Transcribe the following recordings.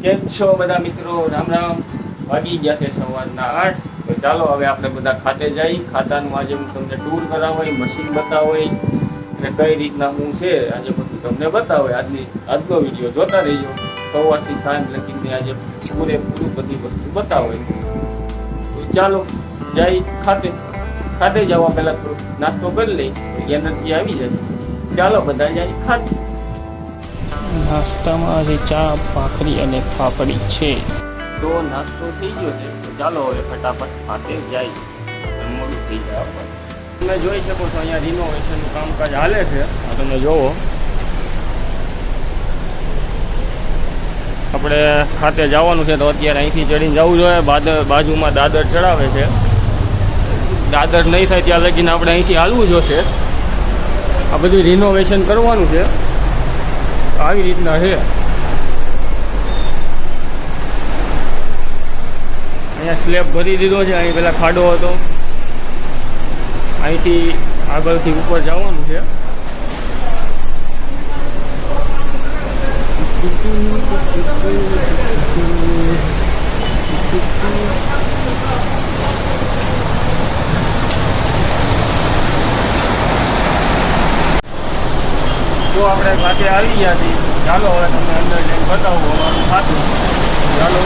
કેમ છો બધા મિત્રો? રામ રામ. વાગી ગયા છે સવારના આઠ. તો ચાલો હવે આપણે બધા ખાતે જઈ, ખાતાનું આજે હું તમને ટૂર કરાવઈ મશીન બતાવઈ અને કઈ રીતના હું છે આજે બધું તમને બતાવે આજની, આજનો વીડિયો જોતા રહીજો. સવારથી સાંજ લગીને આજે પૂરેપૂરું બધી વસ્તુ બતાવે તો ચાલો જઈ ખાતે ખાતે જવા પહેલાં થોડું નાસ્તો કરી લઈ એનર્જી આવી જાય. ચાલો બધા જાય ખાતે. નાસ્તામાં આજે ચા, ભાખરી અને પાપડી છે. તો નાસ્તો થઈ ગયો છે. તો ચાલો હવે ફટાફટ ખાતે જાય. જમવાનું થઈ જાય. તમે જોઈ શકો છો અહીંયા રિનોવેશનનું કામકાજ હાલે છે. આ તમે જોવો. આપણે ખાતે જવાનું છે તો અત્યારે અહીંથી ચડીને જવું જોઈએ. બાજુમાં દાદર ચડાવે છે. દાદર નહીં થાય ત્યાં લગીને આપણે અહીંથી હાલવું જોશે. આ બધું રિનોવેશન કરવાનું છે. આવી રીતના છે. અહીંયા સ્લેબ ભરી દીધો છે. અહીં પેલા ખાડો હતો. અહીંથી આગળથી ઉપર જવાનું છે. તો આપણે ખાતે આવી ગયા છીએ. ચાલો હવે તમને અંદર જઈને બતાવું અમારું ખાતું. ચાલો.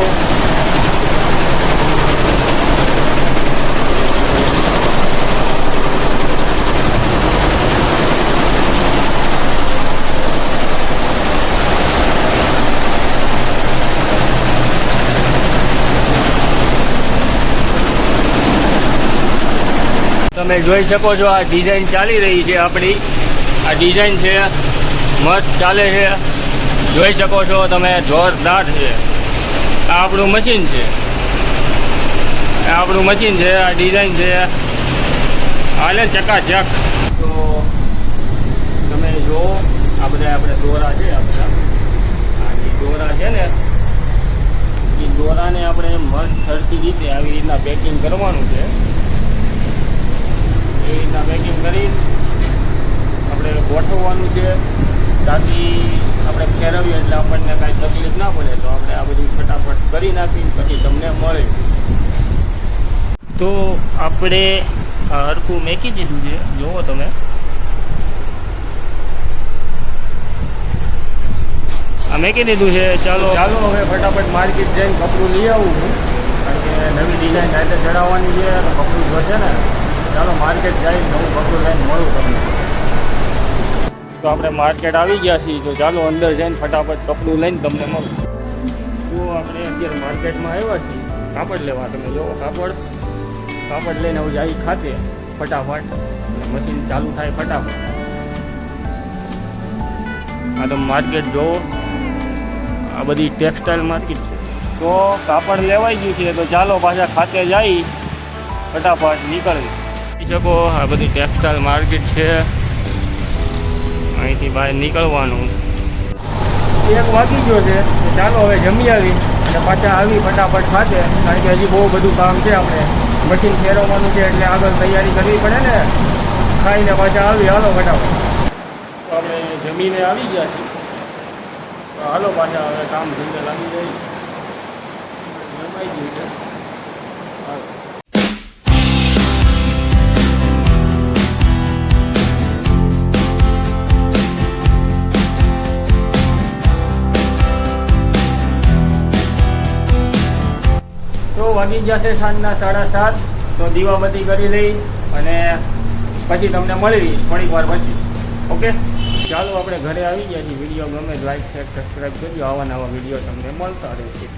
તમે જોઈ શકો છો આ ડિઝાઇન ચાલી રહી છે આપણી. આ ડિઝાઇન છે મસ્ત ચાલે છે. જોઈ શકો છો તમે, જોરદાર છે. આ આપણું મશીન છે. આ આપણું મશીન છે, આ ડિઝાઇન છે. હાલે ચકાચક. તો તમે જો, આ બધા આપણે દોરા છે આપણા આ જે દોરા છે ને, એ દોરાને આપણે મસ્ત સરખી રીતે આવી રીતના પેકિંગ કરવાનું છે. એ રીતના પેકિંગ કરી, આપણે ગોઠવવાનું છે. તાકી આપણે ફેરવીએ એટલે આપણને કાંઈ તકલીફ ના પડે તો આપણે આ બધું ફટાફટ કરી નાખી પછી તમને મળે. તો આપણે આ હરખું મેકી દીધું છે જુઓ તમે. આ મેકી દીધું છે ચાલો. ચાલો હવે ફટાફટ માર્કેટ જઈને કપડું લઈ આવું છું કારણ કે નવી ડિઝાઇન સાથે ચડાવવાની છે અને કપડું જોશે ને ચાલો માર્કેટ જઈને નવું કપડું લઈને મળું તમને. તો આપણે માર્કેટ આવી ગયા છીએ. તો ચાલો અંદર જઈને ફટાફટ કપડું લઈને તમને મળું. તો આપણે અત્યારે માર્કેટમાં આવ્યા છીએ. કાપડ લેવા તમે જો, કાપડ. કાપડ લઈને હવે જાય ખાતે. ફટાફટ. મશીન ચાલુ થાય ફટાફટ. આ તો માર્કેટ જુઓ. આ બધી ટેક્સટાઇલ માર્કેટ છે. તો કાપડ લેવાઈ ગયું છે. તો ચાલો પાછા ખાતે જઈ. ફટાફટ નીકળવી શકો, આ બધી ટેક્સટાઇલ માર્કેટ છે. અહીંથી બહાર નીકળવાનું. એક વાગી ગયો છે ચાલો હવે જમી આવી અને પાછા આવી ફટાફટ ખાતે, કારણ કે હજી બહુ બધું કામ છે આપણે. મશીન ફેરવવાનું છે એટલે આગળ તૈયારી કરવી પડે ને. ખાઈને પાછા આવી, હાલો ફટાફટ. આપણે જમીને આવી ગયા છીએ. હાલો પાછા હવે કામ ધંધે લાગી જાય. તો વાગી જશે સાંજના સાડા સાત. તો દીવાબત્તી કરી લઈ અને પછી તમને મળવી થોડીક વાર પછી. ઓકે? ચાલો આપણે ઘરે આવી ગયા છીએ. વીડિયો ગમે લાઈક શેર સબસ્ક્રાઈબ કરજો. આવા નવા વીડિયો તમને મળતા રહેશે.